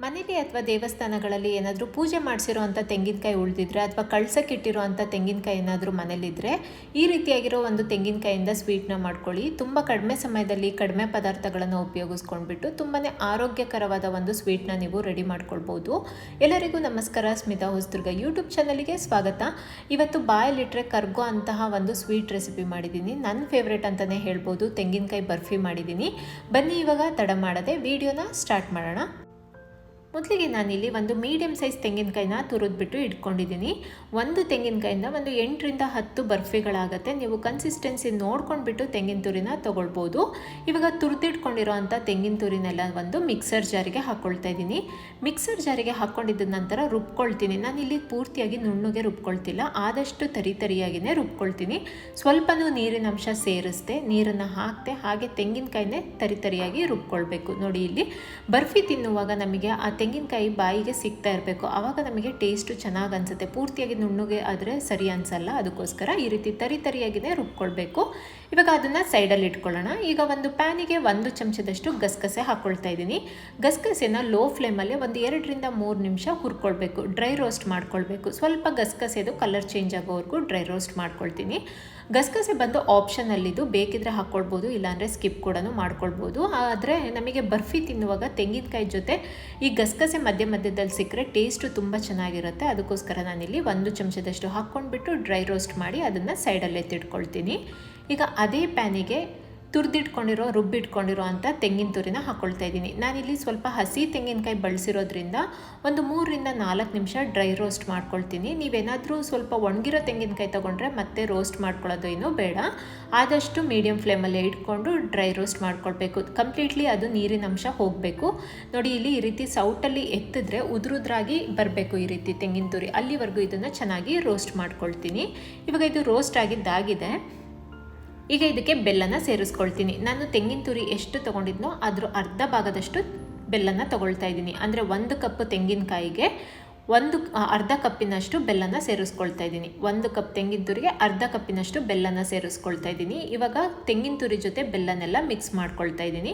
ಮನೇಲಿ ಅಥವಾ ದೇವಸ್ಥಾನಗಳಲ್ಲಿ ಏನಾದರೂ ಪೂಜೆ ಮಾಡಿಸಿರೋ ಅಂಥ ತೆಂಗಿನಕಾಯಿ ಉಳಿದಿದ್ರೆ ಅಥವಾ ಕಳ್ಸಕ್ಕಿಟ್ಟಿರೋ ಅಂಥ ತೆಂಗಿನಕಾಯಿ ಏನಾದರೂ ಮನೇಲಿದ್ದರೆ ಈ ರೀತಿಯಾಗಿರೋ ಒಂದು ತೆಂಗಿನಕಾಯಿಂದ ಸ್ವೀಟ್ನ ಮಾಡ್ಕೊಳ್ಳಿ. ತುಂಬ ಕಡಿಮೆ ಸಮಯದಲ್ಲಿ ಕಡಿಮೆ ಪದಾರ್ಥಗಳನ್ನು ಉಪಯೋಗಿಸ್ಕೊಂಡ್ಬಿಟ್ಟು ತುಂಬಾ ಆರೋಗ್ಯಕರವಾದ ಒಂದು ಸ್ವೀಟ್ನ ನೀವು ರೆಡಿ ಮಾಡ್ಕೊಳ್ಬೋದು. ಎಲ್ಲರಿಗೂ ನಮಸ್ಕಾರ. ಸ್ಮಿತಾ ಹೊಸದುರ್ಗ ಯೂಟ್ಯೂಬ್ ಚಾನಲಿಗೆ ಸ್ವಾಗತ. ಇವತ್ತು ಬಾಯಲ್ಲಿಟ್ಟರೆ ಕರ್ಗೋ ಅಂತಹ ಒಂದು ಸ್ವೀಟ್ ರೆಸಿಪಿ ಮಾಡಿದ್ದೀನಿ. ನನ್ನ ಫೇವ್ರೇಟ್ ಅಂತಲೇ ಹೇಳ್ಬೋದು. ತೆಂಗಿನಕಾಯಿ ಬರ್ಫಿ ಮಾಡಿದ್ದೀನಿ. ಬನ್ನಿ ಇವಾಗ ತಡ ಮಾಡದೆ ವಿಡಿಯೋನ ಸ್ಟಾರ್ಟ್ ಮಾಡೋಣ. ಮೊದಲಿಗೆ ನಾನಿಲ್ಲಿ ಒಂದು ಮೀಡಿಯಮ್ ಸೈಜ್ ತೆಂಗಿನಕಾಯಿನ ತುರಿದ್ಬಿಟ್ಟು ಇಟ್ಕೊಂಡಿದ್ದೀನಿ. ಒಂದು ತೆಂಗಿನಕಾಯಿಂದ ಒಂದು ಎಂಟರಿಂದ ಹತ್ತು ಬರ್ಫಿಗಳಾಗತ್ತೆ. ನೀವು ಕನ್ಸಿಸ್ಟೆನ್ಸಿ ನೋಡ್ಕೊಂಡ್ಬಿಟ್ಟು ತೆಂಗಿನ ತುರಿನ ತೊಗೊಳ್ಬೋದು. ಇವಾಗ ತುರಿದಿಟ್ಕೊಂಡಿರೋ ಅಂಥ ತೆಂಗಿನ ತುರಿನೆಲ್ಲ ಒಂದು ಮಿಕ್ಸರ್ ಜಾರಿಗೆ ಹಾಕ್ಕೊಳ್ತಾ ಇದ್ದೀನಿ. ಮಿಕ್ಸರ್ ಜಾರಿಗೆ ಹಾಕ್ಕೊಂಡಿದ್ದ ನಂತರ ರುಬ್ಕೊಳ್ತೀನಿ. ನಾನು ಇಲ್ಲಿ ಪೂರ್ತಿಯಾಗಿ ನುಣ್ಣಗೆ ರುಬ್ಕೊಳ್ತಿಲ್ಲ. ಆದಷ್ಟು ತರಿ ತರಿಯಾಗಿಯೇ ರುಬ್ಕೊಳ್ತೀನಿ. ಸ್ವಲ್ಪನೂ ನೀರಿನಂಶ ಸೇರಿಸ್ದೆ, ನೀರನ್ನು ಹಾಕ್ತೆ ಹಾಗೆ ತೆಂಗಿನಕಾಯಿನೇ ತರಿ ತರಿಯಾಗಿ ರುಬ್ಕೊಳ್ಬೇಕು. ನೋಡಿ ಇಲ್ಲಿ ಬರ್ಫಿ ತಿನ್ನುವಾಗ ನಮಗೆ ಆ ತೆಂಗಿನಕಾಯಿ ಬಾಯಿಗೆ ಸಿಗ್ತಾ ಇರಬೇಕು. ಆವಾಗ ನಮಗೆ ಟೇಸ್ಟು ಚೆನ್ನಾಗಿ ಅನಿಸುತ್ತೆ. ಪೂರ್ತಿಯಾಗಿ ನುಣ್ಣಗೆ ಆದರೆ ಸರಿ ಅನಿಸಲ್ಲ. ಅದಕ್ಕೋಸ್ಕರ ಈ ರೀತಿ ತರಿ ತರಿಯಾಗಿಯೇ ರುಬ್ಕೊಳ್ಬೇಕು. ಇವಾಗ ಅದನ್ನು ಸೈಡಲ್ಲಿ ಇಟ್ಕೊಳ್ಳೋಣ. ಈಗ ಒಂದು ಪ್ಯಾನಿಗೆ ಒಂದು ಚಮಚದಷ್ಟು ಗಸಗಸೆ ಹಾಕ್ಕೊಳ್ತಾ ಇದ್ದೀನಿ. ಗಸಗಸೆನ ಲೋ ಫ್ಲೇಮಲ್ಲಿ ಒಂದು ಎರಡರಿಂದ ಮೂರು ನಿಮಿಷ ಹುರ್ಕೊಳ್ಬೇಕು. ಡ್ರೈ ರೋಸ್ಟ್ ಮಾಡ್ಕೊಳ್ಬೇಕು. ಸ್ವಲ್ಪ ಗಸಗಸೆದು ಕಲರ್ ಚೇಂಜ್ ಆಗೋವರೆಗೂ ಡ್ರೈ ರೋಸ್ಟ್ ಮಾಡ್ಕೊಳ್ತೀನಿ. ಗಸಗಸೆ ಬಂದು ಆಪ್ಷನಲ್ಲಿದ್ದು ಬೇಕಿದ್ರೆ ಹಾಕ್ಕೊಳ್ಬೋದು ಇಲ್ಲಾಂದರೆ ಸ್ಕಿಪ್ ಕೂಡ ಮಾಡ್ಕೊಳ್ಬೋದು. ಆದರೆ ನಮಗೆ ಬರ್ಫಿ ತಿನ್ನುವಾಗ ತೆಂಗಿನಕಾಯಿ ಜೊತೆ ಈ ಗಸಗಸೆ ಮಧ್ಯ ಮಧ್ಯದಲ್ಲಿ ಸಿಕ್ಕರೆ ಟೇಸ್ಟು ತುಂಬ ಚೆನ್ನಾಗಿರುತ್ತೆ. ಅದಕ್ಕೋಸ್ಕರ ನಾನಿಲ್ಲಿ ಒಂದು ಚಮಚದಷ್ಟು ಹಾಕ್ಕೊಂಡ್ಬಿಟ್ಟು ಡ್ರೈ ರೋಸ್ಟ್ ಮಾಡಿ ಅದನ್ನು ಸೈಡಲ್ಲೇ ತಿಟ್ಕೊಳ್ತೀನಿ ಈಗ ಅದೇ ಪ್ಯಾನಿಗೆ ತುರಿದಿಟ್ಕೊಂಡಿರೋ, ರುಬ್ಬಿಟ್ಕೊಂಡಿರೋ ಅಂಥ ತೆಂಗಿನ ತುರಿನ ಹಾಕ್ಕೊಳ್ತಾ ಇದ್ದೀನಿ. ನಾನಿಲ್ಲಿ ಸ್ವಲ್ಪ ಹಸಿ ತೆಂಗಿನಕಾಯಿ ಬಳಸಿರೋದ್ರಿಂದ ಒಂದು ಮೂರರಿಂದ ನಾಲ್ಕು ನಿಮಿಷ ಡ್ರೈ ರೋಸ್ಟ್ ಮಾಡ್ಕೊಳ್ತೀನಿ. ನೀವೇನಾದರೂ ಸ್ವಲ್ಪ ಒಣಗಿರೋ ತೆಂಗಿನಕಾಯಿ ತೊಗೊಂಡ್ರೆ ಮತ್ತೆ ರೋಸ್ಟ್ ಮಾಡ್ಕೊಳ್ಳೋದು ಏನೂ ಬೇಡ. ಆದಷ್ಟು ಮೀಡಿಯಮ್ ಫ್ಲೇಮಲ್ಲೇ ಇಟ್ಕೊಂಡು ಡ್ರೈ ರೋಸ್ಟ್ ಮಾಡ್ಕೊಳ್ಬೇಕು. ಕಂಪ್ಲೀಟ್ಲಿ ಅದು ನೀರಿನ ಅಂಶ ಹೋಗಬೇಕು. ನೋಡಿ, ಇಲ್ಲಿ ಈ ರೀತಿ ಸೌಟಲ್ಲಿ ಎತ್ತಿದ್ರೆ ಉದುರುದ್ರಾಗಿ ಬರಬೇಕು ಈ ರೀತಿ ತೆಂಗಿನ ತುರಿ. ಅಲ್ಲಿವರೆಗೂ ಇದನ್ನು ಚೆನ್ನಾಗಿ ರೋಸ್ಟ್ ಮಾಡ್ಕೊಳ್ತೀನಿ. ಇವಾಗ ಇದು ರೋಸ್ಟ್ ಆಗಿದ್ದಾಗಿದೆ. ಈಗ ಇದಕ್ಕೆ ಬೆಲ್ಲನ ಸೇರಿಸ್ಕೊಳ್ತೀನಿ. ನಾನು ತೆಂಗಿನ ತುರಿ ಎಷ್ಟು ತೊಗೊಂಡಿದ್ನೋ ಅದ್ರ ಅರ್ಧ ಭಾಗದಷ್ಟು ಬೆಲ್ಲನ ತಗೊಳ್ತಾ ಇದ್ದೀನಿ. ಅಂದರೆ ಒಂದು ಕಪ್ ತೆಂಗಿನಕಾಯಿಗೆ ಒಂದು ಅರ್ಧ ಕಪ್ಪಿನಷ್ಟು ಬೆಲ್ಲನ ಸೇರಿಸ್ಕೊಳ್ತಾ ಇದ್ದೀನಿ. ಒಂದು ಕಪ್ ತೆಂಗಿನ ತುರಿಗೆ ಅರ್ಧ ಕಪ್ಪಿನಷ್ಟು ಬೆಲ್ಲನ ಸೇರಿಸ್ಕೊಳ್ತಾ ಇದ್ದೀನಿ. ಇವಾಗ ತೆಂಗಿನ ತುರಿ ಜೊತೆ ಬೆಲ್ಲನೆಲ್ಲ ಮಿಕ್ಸ್ ಮಾಡ್ಕೊಳ್ತಾ ಇದ್ದೀನಿ.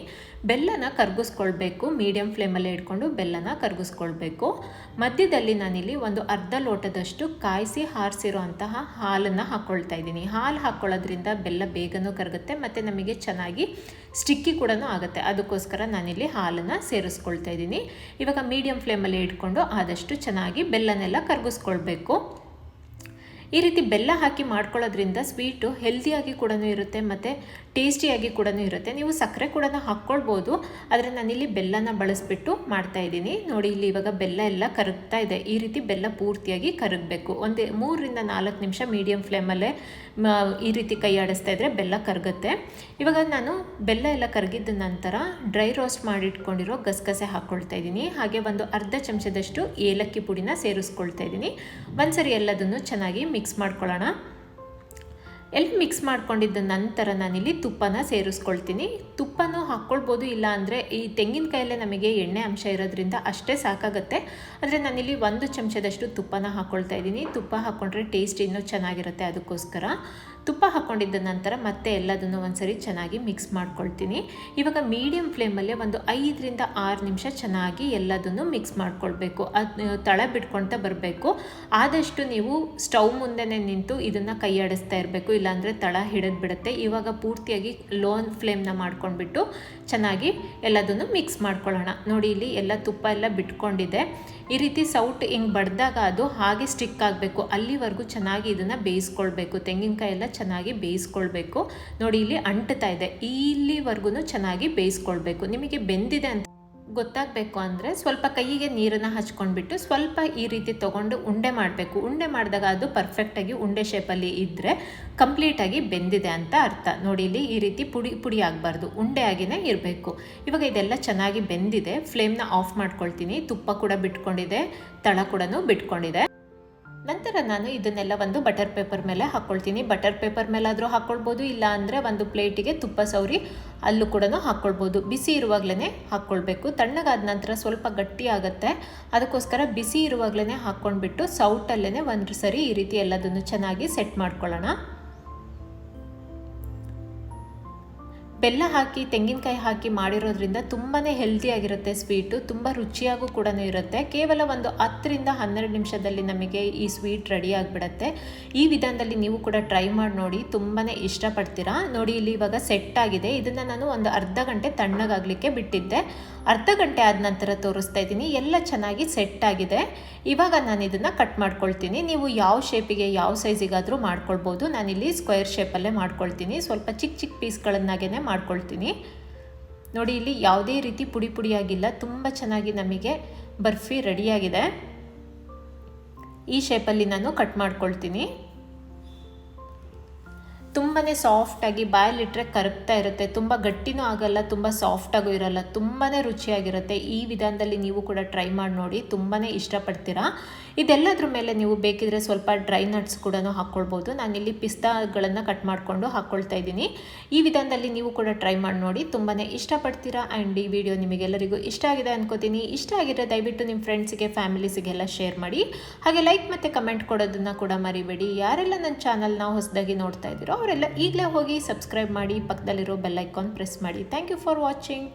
ಬೆಲ್ಲನ ಕರ್ಗಿಸ್ಕೊಳ್ಬೇಕು. ಮೀಡಿಯಮ್ ಫ್ಲೇಮಲ್ಲೇ ಇಟ್ಕೊಂಡು ಬೆಲ್ಲನ ಕರ್ಗಿಸ್ಕೊಳ್ಬೇಕು. ಮಧ್ಯದಲ್ಲಿ ನಾನಿಲ್ಲಿ ಒಂದು ಅರ್ಧ ಲೋಟದಷ್ಟು ಕಾಯಿಸಿ ಹಾರಿಸಿರೋ ಅಂತಹ ಹಾಲನ್ನು ಹಾಕ್ಕೊಳ್ತಾ ಇದ್ದೀನಿ. ಹಾಲು ಹಾಕ್ಕೊಳ್ಳೋದ್ರಿಂದ ಬೆಲ್ಲ ಬೇಗನೂ ಕರಗುತ್ತೆ, ಮತ್ತು ನಮಗೆ ಚೆನ್ನಾಗಿ ಸ್ಟಿಕ್ಕಿ ಕೂಡ ಆಗುತ್ತೆ. ಅದಕ್ಕೋಸ್ಕರ ನಾನಿಲ್ಲಿ ಹಾಲನ್ನು ಸೇರಿಸ್ಕೊಳ್ತಾ ಇದ್ದೀನಿ. ಇವಾಗ ಮೀಡಿಯಮ್ ಫ್ಲೇಮಲ್ಲಿ ಇಟ್ಕೊಂಡು ಆದಷ್ಟು ಚೆನ್ನಾಗಿ ಬೆಲ್ಲನೆಲ್ಲ ಕರಗಿಸ್ಕೊಳ್ಬೇಕು. ಈ ರೀತಿ ಬೆಲ್ಲ ಹಾಕಿ ಮಾಡ್ಕೊಳ್ಳೋದ್ರಿಂದ ಸ್ವೀಟು ಹೆಲ್ದಿಯಾಗಿ ಕೂಡ ಇರುತ್ತೆ. ಮತ್ತು ಟೇಸ್ಟಿಯಾಗಿ ಕೂಡ ಇರುತ್ತೆ. ನೀವು ಸಕ್ಕರೆ ಕೂಡ ಹಾಕ್ಕೊಳ್ಬೋದು. ಆದರೆ ನಾನಿಲ್ಲಿ ಬೆಲ್ಲನ ಬಳಸಿಬಿಟ್ಟು ಮಾಡ್ತಾಯಿದ್ದೀನಿ ನೋಡಿ, ಇಲ್ಲಿ ಇವಾಗ ಬೆಲ್ಲ ಎಲ್ಲ ಕರಗ್ತಾ ಇದೆ. ಈ ರೀತಿ ಬೆಲ್ಲ ಪೂರ್ತಿಯಾಗಿ ಕರಗಬೇಕು. ಒಂದೇ ಮೂರರಿಂದ ನಾಲ್ಕು ನಿಮಿಷ ಮೀಡಿಯಮ್ ಫ್ಲೇಮಲ್ಲೇ ಈ ರೀತಿ ಕೈ ಆಡಿಸ್ತಾ ಇದ್ದರೆ ಬೆಲ್ಲ ಕರಗುತ್ತೆ. ಇವಾಗ ನಾನು ಬೆಲ್ಲ ಎಲ್ಲ ಕರಗಿದ ನಂತರ ಡ್ರೈ ರೋಸ್ಟ್ ಮಾಡಿಟ್ಕೊಂಡಿರೋ ಗಸಗಸೆ ಹಾಕ್ಕೊಳ್ತಾ ಇದ್ದೀನಿ. ಹಾಗೆ ಒಂದು ಅರ್ಧ ಚಮಚದಷ್ಟು ಏಲಕ್ಕಿ ಪುಡಿನ ಸೇರಿಸ್ಕೊಳ್ತಾ ಇದ್ದೀನಿ. ಒಂದ್ಸರಿ ಎಲ್ಲದನ್ನು ಚೆನ್ನಾಗಿ ಮಿಕ್ಸ್ ಮಾಡ್ಕೊಳ್ಳೋಣ. ಎಲ್ಲ ಮಿಕ್ಸ್ ಮಾಡ್ಕೊಂಡಿದ್ದ ನಂತರ ನಾನಿಲ್ಲಿ ತುಪ್ಪನ ಸೇರಿಸ್ಕೊಳ್ತೀನಿ. ತುಪ್ಪನೂ ಹಾಕ್ಕೊಳ್ಬೋದು, ಇಲ್ಲ ಅಂದರೆ ಈ ತೆಂಗಿನಕಾಯಲ್ಲೇ ನಮಗೆ ಎಣ್ಣೆ ಅಂಶ ಇರೋದ್ರಿಂದ ಅಷ್ಟೇ ಸಾಕಾಗುತ್ತೆ. ಆದರೆ ನಾನಿಲ್ಲಿ ಒಂದು ಚಮಚದಷ್ಟು ತುಪ್ಪನ ಹಾಕ್ಕೊಳ್ತಾ ಇದ್ದೀನಿ. ತುಪ್ಪ ಹಾಕ್ಕೊಂಡ್ರೆ ಟೇಸ್ಟ್ ಇನ್ನೂ ಚೆನ್ನಾಗಿರುತ್ತೆ ಅದಕ್ಕೋಸ್ಕರ. ತುಪ್ಪ ಹಾಕ್ಕೊಂಡಿದ್ದ ನಂತರ ಮತ್ತೆ ಎಲ್ಲದನ್ನು ಒಂದ್ಸರಿ ಚೆನ್ನಾಗಿ ಮಿಕ್ಸ್ ಮಾಡ್ಕೊಳ್ತೀನಿ. ಇವಾಗ ಮೀಡಿಯಂ ಫ್ಲೇಮಲ್ಲೇ ಒಂದು ಐದರಿಂದ ಆರು ನಿಮಿಷ ಚೆನ್ನಾಗಿ ಎಲ್ಲದನ್ನು ಮಿಕ್ಸ್ ಮಾಡ್ಕೊಳ್ಬೇಕು. ಅದು ತಳ ಬಿಟ್ಕೊಳ್ತಾ ಬರಬೇಕು. ಆದಷ್ಟು ನೀವು ಸ್ಟವ್ ಮುಂದೆನೇ ನಿಂತು ಇದನ್ನು ಕೈಯಾಡಿಸ್ತಾ ಇರಬೇಕು. ಇಲ್ಲಾಂದರೆ ತಳ ಹಿಡಿದು ಬಿಡುತ್ತೆ. ಇವಾಗ ಪೂರ್ತಿಯಾಗಿ ಲೋನ್ ಫ್ಲೇಮ್ನ ಮಾಡ್ಕೊಂಡ್ಬಿಟ್ಟು ಚೆನ್ನಾಗಿ ಎಲ್ಲದನ್ನು ಮಿಕ್ಸ್ ಮಾಡ್ಕೊಳ್ಳೋಣ. ನೋಡಿ, ಇಲ್ಲಿ ಎಲ್ಲ ತುಪ್ಪ ಎಲ್ಲ ಬಿಟ್ಕೊಂಡಿದೆ. ಈ ರೀತಿ ಸೌಟ್ ಹಿಂಗೆ ಬಡ್ದಾಗ ಅದು ಹಾಗೆ ಸ್ಟಿಕ್ ಆಗಬೇಕು. ಅಲ್ಲಿವರೆಗೂ ಚೆನ್ನಾಗಿ ಇದನ್ನು ಬೇಯಿಸ್ಕೊಳ್ಬೇಕು. ತೆಂಗಿನಕಾಯಿ ಎಲ್ಲ ಚೆನ್ನಾಗಿ ಬೇಯಿಸ್ಕೊಳ್ಬೇಕು. ನೋಡಿ, ಇಲ್ಲಿ ಅಂಟ್ತಾ ಇದೆ. ಇಲ್ಲಿವರೆಗೂ ಚೆನ್ನಾಗಿ ಬೇಯಿಸ್ಕೊಳ್ಬೇಕು. ನಿಮಗೆ ಬೆಂದಿದೆ ಅಂತ ಗೊತ್ತಾಗಬೇಕು ಅಂದರೆ ಸ್ವಲ್ಪ ಕೈಗೆ ನೀರನ್ನು ಹಚ್ಕೊಂಡ್ಬಿಟ್ಟು ಸ್ವಲ್ಪ ಈ ರೀತಿ ತೊಗೊಂಡು ಉಂಡೆ ಮಾಡಬೇಕು. ಉಂಡೆ ಮಾಡಿದಾಗ ಅದು ಪರ್ಫೆಕ್ಟಾಗಿ ಉಂಡೆ ಶೇಪಲ್ಲಿ ಇದ್ದರೆ ಕಂಪ್ಲೀಟಾಗಿ ಬೆಂದಿದೆ ಅಂತ ಅರ್ಥ. ನೋಡಿ, ಇಲ್ಲಿ ಈ ರೀತಿ ಪುಡಿ ಪುಡಿ ಆಗಬಾರ್ದು. ಉಂಡೆ ಆಗಿನೇ ಇರಬೇಕು. ಇವಾಗ ಇದೆಲ್ಲ ಚೆನ್ನಾಗಿ ಬೆಂದಿದೆ. ಫ್ಲೇಮ್ನ ಆಫ್ ಮಾಡ್ಕೊಳ್ತೀನಿ. ತುಪ್ಪ ಕೂಡ ಬಿಟ್ಕೊಂಡಿದೆ. ತಳ ಕೂಡ ಬಿಟ್ಕೊಂಡಿದೆ. ನಂತರ ನಾನು ಇದನ್ನೆಲ್ಲ ಒಂದು ಬಟರ್ ಪೇಪರ್ ಮೇಲೆ ಹಾಕ್ಕೊಳ್ತೀನಿ ಬಟರ್ ಪೇಪರ್ ಮೇಲಾದರೂ ಹಾಕ್ಕೊಳ್ಬೋದು ಇಲ್ಲ ಅಂದರೆ ಒಂದು ಪ್ಲೇಟಿಗೆ ತುಪ್ಪ ಸೌರಿ ಅಲ್ಲೂ ಕೂಡ ಹಾಕ್ಕೊಳ್ಬೋದು. ಬಿಸಿ ಇರುವಾಗಲೇ ಹಾಕ್ಕೊಳ್ಬೇಕು. ತಣ್ಣಗಾದ ನಂತರ ಸ್ವಲ್ಪ ಗಟ್ಟಿ ಆಗುತ್ತೆ ಅದಕ್ಕೋಸ್ಕರ ಬಿಸಿ ಇರುವಾಗಲೇ ಹಾಕ್ಕೊಂಡ್ಬಿಟ್ಟು ಸೌಟಲ್ಲೇ ಒಂದು ಸರಿ ಈ ರೀತಿ ಎಲ್ಲದನ್ನು ಚೆನ್ನಾಗಿ ಸೆಟ್ ಮಾಡ್ಕೊಳ್ಳೋಣ. ಬೆಲ್ಲ ಹಾಕಿ, ತೆಂಗಿನಕಾಯಿ ಹಾಕಿ ಮಾಡಿರೋದ್ರಿಂದ ತುಂಬಾ ಹೆಲ್ತಿಯಾಗಿರುತ್ತೆ ಸ್ವೀಟು ತುಂಬ ರುಚಿಯಾಗೂ ಕೂಡ ಇರುತ್ತೆ. ಕೇವಲ ಒಂದು ಹತ್ತರಿಂದ ಹನ್ನೆರಡು ನಿಮಿಷದಲ್ಲಿ ನಮಗೆ ಈ ಸ್ವೀಟ್ ರೆಡಿ ಆಗಿಬಿಡತ್ತೆ. ಈ ವಿಧಾನದಲ್ಲಿ ನೀವು ಕೂಡ ಟ್ರೈ ಮಾಡಿ ನೋಡಿ ತುಂಬಾ ಇಷ್ಟಪಡ್ತೀರಾ? ನೋಡಿ, ಇಲ್ಲಿ ಇವಾಗ ಸೆಟ್ ಆಗಿದೆ. ಇದನ್ನು ನಾನು ಒಂದು ಅರ್ಧ ಗಂಟೆ ತಣ್ಣಗಾಗಲಿಕ್ಕೆ ಬಿಟ್ಟಿದ್ದೆ. ಅರ್ಧ ಗಂಟೆ ಆದ ನಂತರ ತೋರಿಸ್ತಾ ಇದ್ದೀನಿ. ಎಲ್ಲ ಚೆನ್ನಾಗಿ ಸೆಟ್ ಆಗಿದೆ. ಇವಾಗ ನಾನು ಇದನ್ನು ಕಟ್ ಮಾಡ್ಕೊಳ್ತೀನಿ. ನೀವು ಯಾವ ಶೇಪಿಗೆ ಯಾವ ಸೈಜಿಗಾದರೂ ಮಾಡ್ಕೊಳ್ಬೋದು. ನಾನಿಲ್ಲಿ ಸ್ಕ್ವೇರ್ ಶೇಪಲ್ಲೇ ಮಾಡ್ಕೊಳ್ತೀನಿ. ಸ್ವಲ್ಪ ಚಿಕ್ಕ ಚಿಕ್ಕ ಪೀಸ್ಗಳನ್ನಾಗೇ ಮಾಡ್ಕೊಳ್ತೀನಿ. ನೋಡಿ, ಇಲ್ಲಿ ಯಾವುದೇ ರೀತಿ ಪುಡಿ ಪುಡಿಯಾಗಿಲ್ಲ. ತುಂಬ ಚೆನ್ನಾಗಿ ನಮಗೆ ಬರ್ಫಿ ರೆಡಿಯಾಗಿದೆ. ಈ ಶೇಪಲ್ಲಿ ನಾನು ಕಟ್ ಮಾಡ್ಕೊಳ್ತೀನಿ. ತುಂಬಾ ಸಾಫ್ಟಾಗಿ ಬಾಯಲ್ಲಿಟ್ಟರೆ ಕರಗ್ತಾ ಇರುತ್ತೆ. ತುಂಬ ಗಟ್ಟಿನೂ ಆಗಲ್ಲ, ತುಂಬ ಸಾಫ್ಟಾಗೂ ಇರಲ್ಲ. ತುಂಬಾ ರುಚಿಯಾಗಿರುತ್ತೆ. ಈ ವಿಧಾನದಲ್ಲಿ ನೀವು ಕೂಡ ಟ್ರೈ ಮಾಡಿ ನೋಡಿ. ತುಂಬಾ ಇಷ್ಟಪಡ್ತೀರಾ? ಇದೆಲ್ಲದ್ರ ಮೇಲೆ ನೀವು ಬೇಕಿದ್ರೆ ಸ್ವಲ್ಪ ಡ್ರೈ ನಟ್ಸ್ ಕೂಡ ಹಾಕ್ಕೊಳ್ಬೋದು. ನಾನಿಲ್ಲಿ ಪಿಸ್ತಾಗಳನ್ನು ಕಟ್ ಮಾಡಿಕೊಂಡು ಹಾಕ್ಕೊಳ್ತಾ ಇದ್ದೀನಿ. ಈ ವಿಧಾನದಲ್ಲಿ ನೀವು ಕೂಡ ಟ್ರೈ ಮಾಡಿ ನೋಡಿ. ತುಂಬಾ ಇಷ್ಟಪಡ್ತೀರಾ? ಆ್ಯಂಡ್ ಈ ವಿಡಿಯೋ ನಿಮಗೆಲ್ಲರಿಗೂ ಇಷ್ಟ ಆಗಿದೆ ಅನ್ಕೋತೀನಿ. ಇಷ್ಟ ಆಗಿದ್ರೆ ದಯವಿಟ್ಟು ನಿಮ್ಮ ಫ್ರೆಂಡ್ಸಿಗೆ ಫ್ಯಾಮಿಲೀಸಿಗೆಲ್ಲ ಶೇರ್ ಮಾಡಿ. ಹಾಗೆ ಲೈಕ್ ಮತ್ತು ಕಮೆಂಟ್ ಕೊಡೋದನ್ನು ಕೂಡ ಮರಿಬೇಡಿ. ಯಾರೆಲ್ಲ ನನ್ನ ಚಾನಲ್ನ ಹೊಸದಾಗಿ ನೋಡ್ತಾ ಇದ್ದೀರೋ ಅವರೆಲ್ಲ ಈಗಲೇ ಹೋಗಿ ಸಬ್ಸ್ಕ್ರೈಬ್ ಮಾಡಿ ಪಕ್ಕದಲ್ಲಿರೋ ಬೆಲ್ ಐಕಾನ್ ಪ್ರೆಸ್ ಮಾಡಿ. Thank you for watching